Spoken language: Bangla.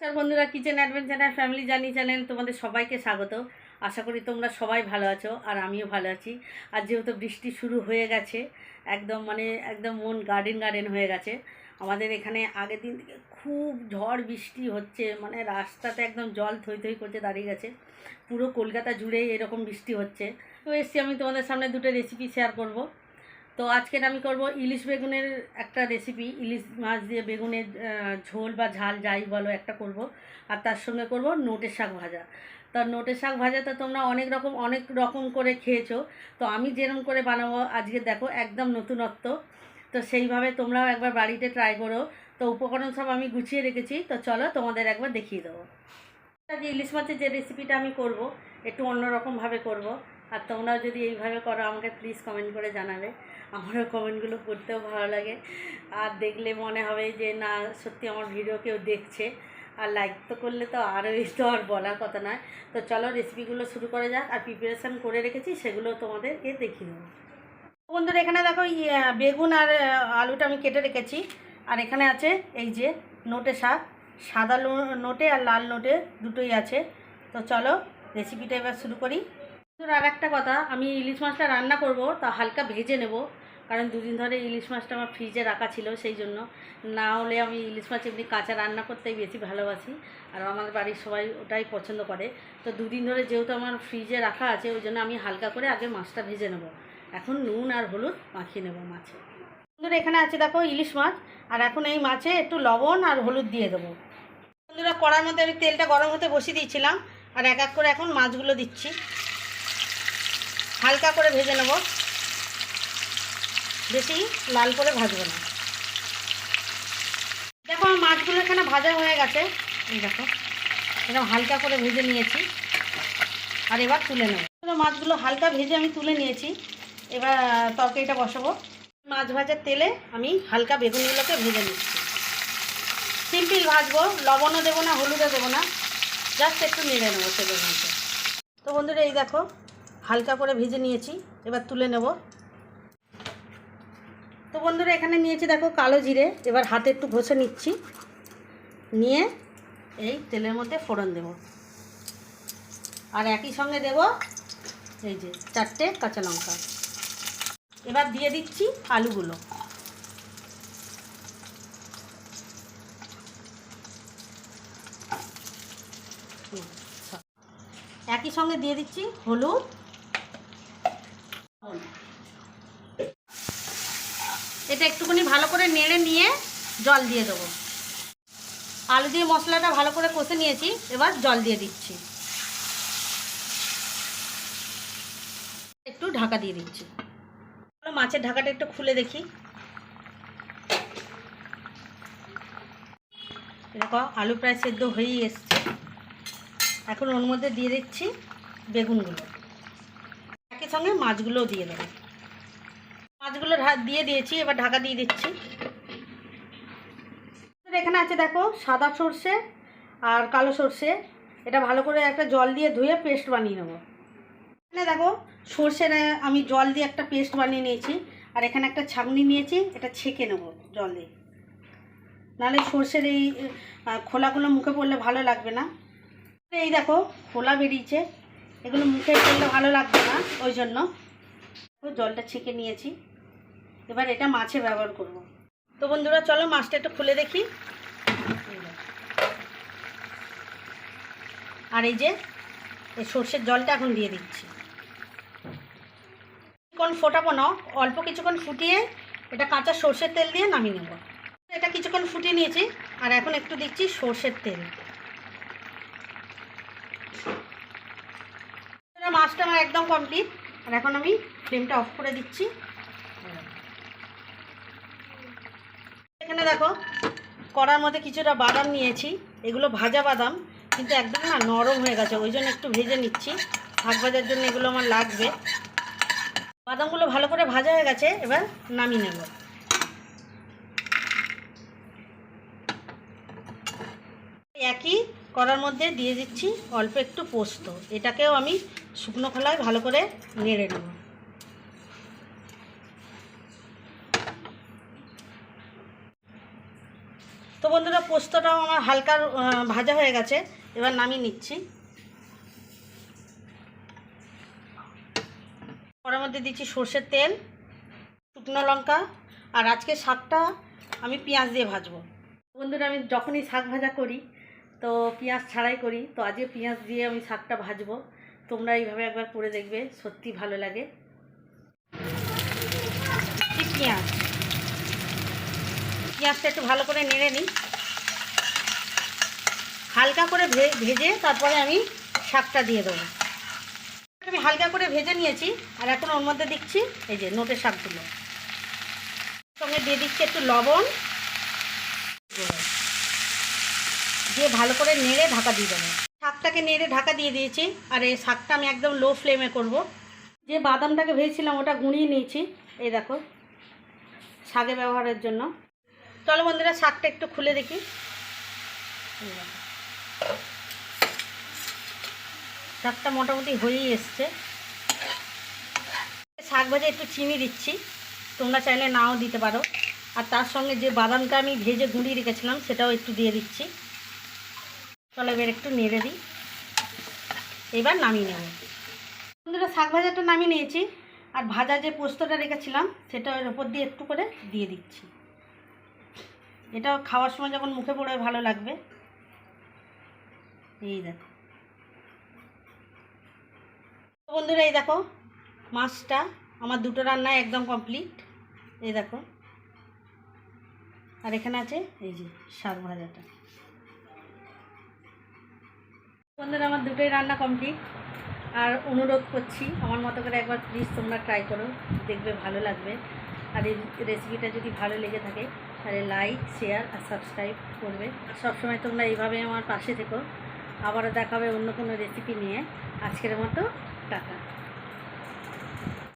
নমস্কার বন্ধুরা কিচেন অ্যাডভেঞ্চার ফ্যামিলি জানি চ্যানেল তোমাদের সবাইকে স্বাগত। আশা করি তোমরা সবাই ভালো আছো আর আমিও ভালো আছি। আর যেহেতু বৃষ্টি শুরু হয়ে গেছে, একদম মানে একদম মন গার্ডেন গার্ডেন হয়ে গেছে। আমাদের এখানে আগের দিন থেকে খুব ঝড় বৃষ্টি হচ্ছে মানে রাস্তাতে একদম জল থই থই করতে দাঁড়িয়ে গেছে। পুরো কলকাতা জুড়েই এরকম বৃষ্টি হচ্ছে। তো এসছি আমি তোমাদের সামনে দুটো রেসিপি শেয়ার করব। তো আজকের আমি করব ইলিশ বেগুনের একটা রেসিপি ইলিশ মাছ দিয়ে বেগুনের ঝোল বা ঝাল যাই বলো একটা করব। আর তার সঙ্গে করব নোটের শাক ভাজা। তো নোটের শাক ভাজা তো তোমরা অনেক রকম অনেক রকম করে খেয়েছো। তো আমি যেরকম করে বানাবো আজকে দেখো একদম নতুনত্ব। তো সেইভাবে তোমরাও একবার বাড়িতে ট্রাই করো। তো উপকরণ সব আমি গুছিয়ে রেখেছি। তো চলো তোমাদের একবার দেখিয়ে দেবো। যে ইলিশ মাছের যে রেসিপিটা আমি করব, একটু অন্যরকমভাবে করব। আর তোমরাও যদি এইভাবে করো, আমাকে প্লিজ কমেন্ট করে জানাবে। আমারও কমেন্টগুলো পড়তেও ভালো লাগে। আর দেখলে মনে হবে যে না সত্যি আমার ভিডিও কেউ দেখছে। আর লাইক তো করলে তো আরোই তো আর বলার কথা নয়। তো চলো রেসিপিগুলো শুরু করা যাক। আর প্রিপারেশান করে রেখেছি সেগুলো তোমাদেরকে দেখিয়ে দেবো। বন্ধুরা এখানে দেখো ইয়ে, বেগুন আর আলুটা আমি কেটে রেখেছি। আর এখানে আছে এই যে নোটে শাক। সাদা নোটে আর লাল নোটে দুটোই আছে। তো চলো রেসিপিটা এবার শুরু করি। আর একটা কথা আমি ইলিশ মাছটা রান্না করব তা হালকা ভেজে নেব। কারণ দুদিন ধরে ইলিশ মাছটা আমার ফ্রিজে রাখা ছিল সেই জন্য না হলে আমি ইলিশ মাছ এমনি কাঁচা রান্না করতেই বেশি ভালোবাসি, আর আমার বাড়ির সবাই ওটাই পছন্দ করে। তো দুদিন ধরে যেহেতু আমার ফ্রিজে রাখা আছে, ওই জন্য আমি হালকা করে আগে মাছটা ভেজে নেব। এখন নুন আর হলুদ মাখিয়ে নেব মাছে। বন্ধুরা, এখানে আছে দেখো ইলিশ মাছ, আর এখন এই মাছে একটু লবণ আর হলুদ দিয়ে দেবো। বন্ধুরা, কড়ার মধ্যে আমি তেলটা গরম হতে বসিয়ে দিয়েছিলাম, আর এক এক করে এখন মাছগুলো দিচ্ছি। হালকা করে ভেজে নেব। বেশি লাল করে ভাজবো না। দেখো আমার মাছগুলো এখানে ভাজা হয়ে গেছে। এই দেখো, এরকম হালকা করে ভেজে নিয়েছি। আর এবার তুলে নেব। মাছগুলো হালকা ভেজে আমি তুলে নিয়েছি। এবার তরকারিটা বসাবো। মাছ ভাজার তেলে আমি হালকা বেগুনগুলোকে ভেজে নিচ্ছি। সিম্পল ভাজবো, লবণও দেবো না, হলুদও দেবো না। জাস্ট একটু নেড়ে নেব তেলের মধ্যে। তো বন্ধুরা, এই দেখো, হালকা করে ভেজে নিয়েছি। এবার তুলে নেব। তো বন্ধুরা, এখানে নিয়েছি দেখো কালো জিরে। এবার হাতে একটু ঘষে নিচ্ছি। নিয়ে এই তেলের মধ্যে ফোড়ন দেব। আর একই সঙ্গে দেব এই যে চারটে কাঁচা লঙ্কা। এবার দিয়ে দিচ্ছি আলুগুলো। একই সঙ্গে দিয়ে দিচ্ছি হলুদ। এটা একটুখানি ভালো করে নেড়ে নিয়ে জল দিয়ে দেবো। আলু দিয়ে মশলাটা ভালো করে কষে নিয়েছি, এবার জল দিয়ে দিচ্ছি। একটু ঢাকা দিয়ে দিচ্ছি। মাছের ঢাকাটা একটু খুলে দেখি। দেখো, আলু প্রায় সেদ্ধ হয়েই এসছে। এখন ওর মধ্যে দিয়ে দিচ্ছি বেগুনগুলো। একই সঙ্গে মাছগুলোও দিয়ে দেবো। মাছগুলো দিয়ে দিয়েছি, এবার ঢাকা দিয়ে দিচ্ছি। এখানে আছে দেখো সাদা সর্ষে আর কালো সর্ষে। এটা ভালো করে একটা জল দিয়ে ধুয়ে পেস্ট বানিয়ে নেব। এখানে দেখো সর্ষের আমি জল দিয়ে একটা পেস্ট বানিয়ে নিয়েছি। আর এখানে একটা ছাঁকনি নিয়েছি, এটা ছেঁকে নেব জল দিয়ে। নাহলে সর্ষের এই খোলাগুলো মুখে পড়লে ভালো লাগবে না। এই দেখো খোলা বেরিয়েছে। এগুলো মুখে পড়লে ভালো লাগবে না, ওই জন্য। জলটা ছেঁকে নিয়েছি। এবার এটা মাছে ব্যবহার করব। তো বন্ধুরা, চলো মাছটা একটু খুলে দেখি। আর এই যে, এই সর্ষের জলটা এখন দিয়ে দিচ্ছি। কিছুক্ষণ ফোটাবো না, অল্প কিছুক্ষণ ফুটিয়ে এটা কাঁচা সর্ষের তেল দিয়ে নামিয়ে নেব। এটা কিছুক্ষণ ফুটিয়ে নিয়েছি, আর এখন একটু দিচ্ছি সর্ষের তেল। মাছটা আমার একদম কমপ্লিট আর এখন আমি ফ্লেমটা অফ করে দিচ্ছি। এখানে দেখো, কড়ার মধ্যে কিছুটা বাদাম নিয়েছি। এগুলো ভাজা বাদাম, কিন্তু একদম না নরম হয়ে গেছে, ওই জন্য একটু ভেজে নিচ্ছি। শাক ভাজার জন্য এগুলো আমার লাগবে। বাদামগুলো ভালো করে ভাজা হয়ে গেছে, এবার নামিয়ে নেব। একই কড়ার মধ্যে দিয়ে দিচ্ছি অল্প একটু পোস্ত। এটাকেও আমি শুকনো খোলায় ভালো করে নেড়ে নেব। তো বন্ধুরা, পোস্তটাও আমার হালকা ভাজা হয়ে গেছে। এবার নামিয়ে নিচ্ছি। কড়ার মধ্যে দিচ্ছি সর্ষের তেল, শুকনো লঙ্কা, আর আজকে শাকটা আমি পেঁয়াজ দিয়ে ভাজবো। বন্ধুরা, আমি যখনই শাক ভাজা করি, তো পেঁয়াজ ছাড়াই করি, তো আজকে পেঁয়াজ দিয়ে আমি শাকটা ভাজবো। তোমরা এইভাবে একবার করে দেখবে, সত্যি ভালো লাগে। পেঁয়াজ। পেঁয়াজটা একটু ভালো করে নেড়ে নিই। হালকা করে ভেজে তারপরে আমি শাকটা দিয়ে দেবো। আমি হালকা করে ভেজে নিয়েছি আর এখন ওর মধ্যে দিচ্ছি এই যে নোটের শাকগুলো। সঙ্গে দিয়ে দিচ্ছি একটু লবণ। দিয়ে ভালো করে নেড়ে ঢাকা দিয়ে দেবো। শাকটাকে নেড়ে ঢাকা দিয়ে দিয়েছি আর এই শাকটা আমি একদম লো ফ্লেমে করব। যে বাদামটাকে ভেজেছিলাম ওটা গুঁড়িয়ে নিয়েছি। এই দেখো, শাকে ব্যবহারের জন্য। চলো বন্ধুরা, শাকটা একটু খুলে দেখি। শাকটা মোটামুটি হয়েই এসছে। শাক ভাজা একটু চিনি দিচ্ছি, তোমরা চাইলে নাও দিতে পারো। আর তার সঙ্গে যে বাদামটা আমি ভেজে গুঁড়িয়ে রেখেছিলাম, সেটাও একটু দিয়ে দিচ্ছি। চলো এবার একটু নেড়ে দিই। এবার নামিয়ে নেব। বন্ধুরা, শাক ভাজাটা নামিয়ে নিয়েছি। আর ভাজা যে পোস্তটা রেখেছিলাম, সেটা ওর ওপর দিয়ে একটু করে দিয়ে দিচ্ছি। এটা খাওয়ার সময় যখন মুখে পড়ে ভালো লাগবে। এই দেখো। বন্ধুরা, এই দেখো, মাছটা, আমার দুটো রান্না একদম কমপ্লিট এই দেখো। আর এখানে আছে, এই যে, শাক ভাজাটা। বন্ধুরা, আমার দুটোই রান্না কমপ্লিট আর অনুরোধ করছি, আমার মতো করে একবার প্লিজ তোমরা ট্রাই করো, দেখবে ভালো লাগবে। আর এই রেসিপিটা যদি ভালো লেগে থাকে তাহলে লাইক শেয়ার আর সাবস্ক্রাইব করবে। সবসময় তোমরা এইভাবে আমার পাশে থেকো। আবারও দেখাবে অন্য কোনো রেসিপি নিয়ে। আজকের মতো